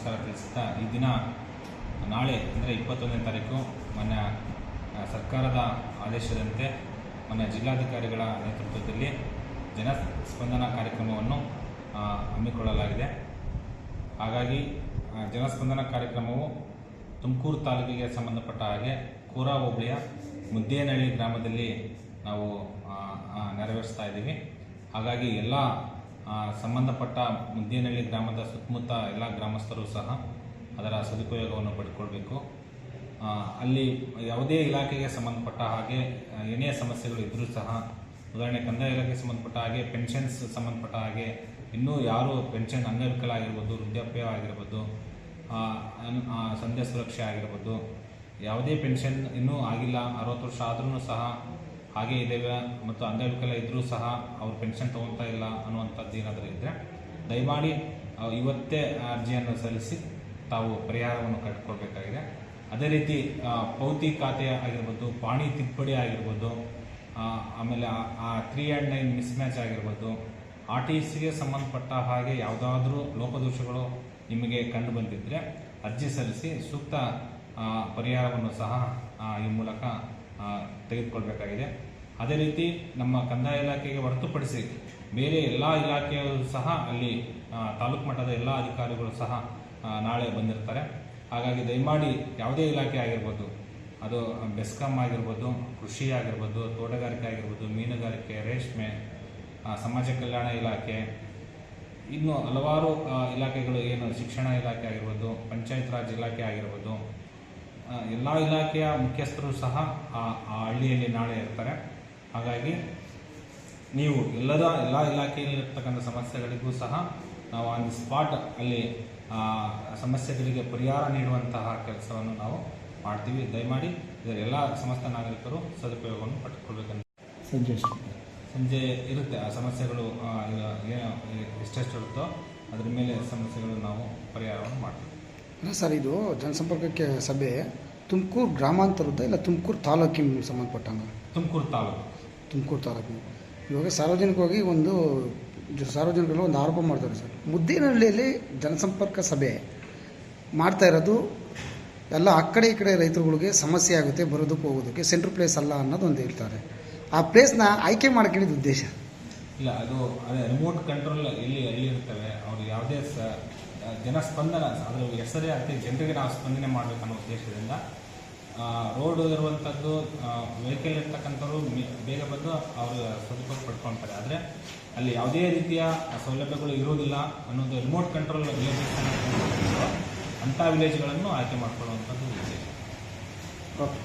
ನಮಸ್ಕಾರ ತಿಳಿಸುತ್ತಾ, ಈ ದಿನ ನಾಳೆ, ಅಂದರೆ ಇಪ್ಪತ್ತೊಂದನೇ ತಾರೀಕು, ಮೊನ್ನೆ ಸರ್ಕಾರದ ಆದೇಶದಂತೆ ಮೊನ್ನೆ ಜಿಲ್ಲಾಧಿಕಾರಿಗಳ ನೇತೃತ್ವದಲ್ಲಿ ಜನ ಸ್ಪಂದನ ಕಾರ್ಯಕ್ರಮವನ್ನು ಹಮ್ಮಿಕೊಳ್ಳಲಾಗಿದೆ. ಹಾಗಾಗಿ ಜನಸ್ಪಂದನ ಕಾರ್ಯಕ್ರಮವು ತುಮಕೂರು ತಾಲೂಕಿಗೆ ಸಂಬಂಧಪಟ್ಟ ಹಾಗೆ ಕೂರಾ ಹೋಬಳಿಯ ಮುದ್ದೇನಹಳ್ಳಿ ಗ್ರಾಮದಲ್ಲಿ ನಾವು ನೆರವೇರಿಸ್ತಾ ಇದ್ದೀವಿ. ಹಾಗಾಗಿ ಎಲ್ಲ ಸಂಬಂಧಪಟ್ಟ ಮುದ್ದೇನಹಳ್ಳಿ ಗ್ರಾಮದ ಸುತ್ತಮುತ್ತ ಎಲ್ಲ ಗ್ರಾಮಸ್ಥರು ಸಹ ಅದರ ಸದುಪಯೋಗವನ್ನು ಪಡ್ಕೊಳ್ಬೇಕು. ಅಲ್ಲಿ ಯಾವುದೇ ಇಲಾಖೆಗೆ ಸಂಬಂಧಪಟ್ಟ ಹಾಗೆ ಏನೇ ಸಮಸ್ಯೆಗಳು ಇದ್ದರೂ ಸಹ, ಉದಾಹರಣೆ ಕಂದಾಯ ಇಲಾಖೆಗೆ ಸಂಬಂಧಪಟ್ಟ ಹಾಗೆ, ಪೆನ್ಷನ್ಸ್ ಸಂಬಂಧಪಟ್ಟ ಹಾಗೆ, ಇನ್ನೂ ಯಾರು ಪೆನ್ಷನ್ ಅಂಗವಿಕಲ ಆಗಿರ್ಬೋದು, ವೃದ್ಧಾಪ್ಯ ಆಗಿರ್ಬೋದು ಸಂಧ್ಯಾ ಸುರಕ್ಷೆ ಆಗಿರ್ಬೋದು, ಯಾವುದೇ ಪೆನ್ಷನ್ ಇನ್ನೂ ಆಗಿಲ್ಲ, ಅರವತ್ತು ವರ್ಷ ಆದ್ರೂ ಸಹ ಹಾಗೆ ಇದ್ದೇವೆ ಮತ್ತು ಅಂಗವಿಕಲ ಇದ್ದರೂ ಸಹ ಅವ್ರು ಪೆನ್ಷನ್ ತೊಗೊತಾ ಇಲ್ಲ ಅನ್ನುವಂಥದ್ದು ಏನಾದರೂ ಇದ್ದರೆ ದಯಮಾಡಿ ಇವತ್ತೇ ಅರ್ಜಿಯನ್ನು ಸಲ್ಲಿಸಿ ತಾವು ಪರಿಹಾರವನ್ನು ಕಟ್ಕೊಳ್ಬೇಕಾಗಿದೆ ಅದೇ ರೀತಿ ಪೌತಿ ಖಾತೆ ಆಗಿರ್ಬೋದು, ಪಾಣಿ ತಿದ್ದುಪಡಿ ಆಗಿರ್ಬೋದು ಆಮೇಲೆ ಆ ತ್ರೀ ಆ್ಯಂಡ್ ನೈನ್ ಮಿಸ್ಮ್ಯಾಚ್ ಆಗಿರ್ಬೋದು ಆರ್ ಟಿ ಸಿಗೆ ಸಂಬಂಧಪಟ್ಟ ಹಾಗೆ ಯಾವುದಾದ್ರೂ ಲೋಪದೋಷಗಳು ನಿಮಗೆ ಕಂಡು ಬಂದಿದ್ದರೆ ಅರ್ಜಿ ಸಲ್ಲಿಸಿ ಸೂಕ್ತ ಪರಿಹಾರವನ್ನು ಸಹ ಈ ಮೂಲಕ ತೆಗೆದುಕೊಳ್ಬೇಕಾಗಿದೆ. ಅದೇ ರೀತಿ ನಮ್ಮ ಕಂದಾಯ ಇಲಾಖೆಗೆ ಹೊರತುಪಡಿಸಿ ಬೇರೆ ಎಲ್ಲ ಇಲಾಖೆಯವರು ಸಹ ಅಲ್ಲಿ ತಾಲೂಕು ಮಟ್ಟದ ಎಲ್ಲ ಅಧಿಕಾರಿಗಳು ಸಹ ನಾಳೆ ಬಂದಿರ್ತಾರೆ. ಹಾಗಾಗಿ ದಯಮಾಡಿ ಯಾವುದೇ ಇಲಾಖೆ ಆಗಿರ್ಬೋದು, ಅದು ಬೆಸ್ಕಾಂ ಆಗಿರ್ಬೋದು, ಕೃಷಿ ಆಗಿರ್ಬೋದು, ತೋಟಗಾರಿಕೆ ಆಗಿರ್ಬೋದು, ಮೀನುಗಾರಿಕೆ, ರೇಷ್ಮೆ ಸಮಾಜ ಕಲ್ಯಾಣ ಇಲಾಖೆ, ಇನ್ನು ಹಲವಾರು ಇಲಾಖೆಗಳು ಏನು ಶಿಕ್ಷಣ ಇಲಾಖೆ ಆಗಿರ್ಬೋದು, ಪಂಚಾಯತ್ ರಾಜ್ ಇಲಾಖೆ ಆಗಿರ್ಬೋದು ಎಲ್ಲ ಇಲಾಖೆಯ ಮುಖ್ಯಸ್ಥರು ಸಹ ಆ ಆ ಹಳ್ಳಿಯಲ್ಲಿ ನಾಳೆ ಇರ್ತಾರೆ. ಹಾಗಾಗಿ ನೀವು ಎಲ್ಲದ ಎಲ್ಲ ಇಲಾಖೆಯಲ್ಲಿರ್ತಕ್ಕಂಥ ಸಮಸ್ಯೆಗಳಿಗೂ ಸಹ ನಾವು ಆನ್ ದಿ ಸ್ಪಾಟ್ ಅಲ್ಲಿ ಆ ಸಮಸ್ಯೆಗಳಿಗೆ ಪರಿಹಾರ ನೀಡುವಂತಹ ಕೆಲಸವನ್ನು ನಾವು ಮಾಡ್ತೀವಿ. ದಯಮಾಡಿ ಇದರ ಎಲ್ಲ ಸಮಸ್ತ ನಾಗರಿಕರು ಸದುಪಯೋಗವನ್ನು ಪಡೆದುಕೊಳ್ಬೇಕಂತ ಸಂಜೆ ಸಂಜೆ ಇರುತ್ತೆ. ಆ ಸಮಸ್ಯೆಗಳು ಏನು ಎಷ್ಟೆಷ್ಟು ಇರುತ್ತೋ ಅದರ ಮೇಲೆ ಸಮಸ್ಯೆಗಳು ನಾವು ಪರಿಹಾರವನ್ನು ಮಾಡ್ತೀವಿ. ಅಲ್ಲ ಸರ್ ಇದು ಜನಸಂಪರ್ಕಕ್ಕೆ ಸಭೆ. ತುಮಕೂರು ಗ್ರಾಮಾಂತರದ್ದು ಇಲ್ಲ ತುಮಕೂರು ತಾಲೂಕಿನ ಸಂಬಂಧಪಟ್ಟಂಗ? ತುಮಕೂರು ತಾಲೂಕು. ತುಮಕೂರು ತಾಲೂಕಿನ ಇವಾಗ ಸಾರ್ವಜನಿಕವಾಗಿ ಒಂದು ಜ- ಸಾರ್ವಜನಿಕರು ಒಂದು ಆರೋಪ ಮಾಡ್ತಾರೆ ಸರ್. ಮುದ್ದೇನಹಳ್ಳಿಯಲ್ಲಿ ಜನಸಂಪರ್ಕ ಸಭೆ ಮಾಡ್ತಾ ಇರೋದು ಎಲ್ಲ ಆ ಕಡೆ ಈ ಕಡೆ ರೈತರುಗಳಿಗೆ ಸಮಸ್ಯೆ ಆಗುತ್ತೆ ಬರೋದಕ್ಕೆ ಹೋಗೋದಕ್ಕೆ ಸೆಂಟ್ರ್ ಪ್ಲೇಸ್ ಅಲ್ಲ ಅನ್ನೋದು ಒಂದು ಹೇಳ್ತಾರೆ. ಆ ಪ್ಲೇಸ್ನ ಆಯ್ಕೆ ಮಾಡ್ಕೊಂಡಿದ್ದ ಉದ್ದೇಶ? ಇಲ್ಲ ಅದು ಅದೇ ರಿಮೋಟ್ ಕಂಟ್ರೋಲ್ ಎಲ್ಲಿ ಎಲ್ಲಿ ಇರ್ತವೆ ಅವ್ರು ಯಾವುದೇ ಸ ಜನಸ್ಪಂದನ ಅದರ ಹೆಸರೇ ಆಗ್ತದೆ ಜನರಿಗೆ ನಾವು ಸ್ಪಂದನೆ ಮಾಡಬೇಕನ್ನೋ ಉದ್ದೇಶದಿಂದ ರೋಡ್ ಇರುವಂಥದ್ದು ವೆಹಿಕಲ್ ಇರ್ತಕ್ಕಂಥವ್ರು ಬೇಗ ಬಂದು ಅವರು ಸದುಪಯೋಗ ಪಡ್ಕೊಳ್ತಾರೆ. ಆದರೆ ಅಲ್ಲಿ ಯಾವುದೇ ರೀತಿಯ ಸೌಲಭ್ಯಗಳು ಇರೋದಿಲ್ಲ ಅನ್ನೋದು ರಿಮೋಟ್ ಕಂಟ್ರೋಲ್ ವಿಲೇಜಸ್ ಅಂಥ ವಿಲೇಜ್ಗಳನ್ನು ಆಯ್ಕೆ ಮಾಡ್ಕೊಳ್ಳುವಂಥದ್ದು ಉದ್ದೇಶ. ಓಕೆ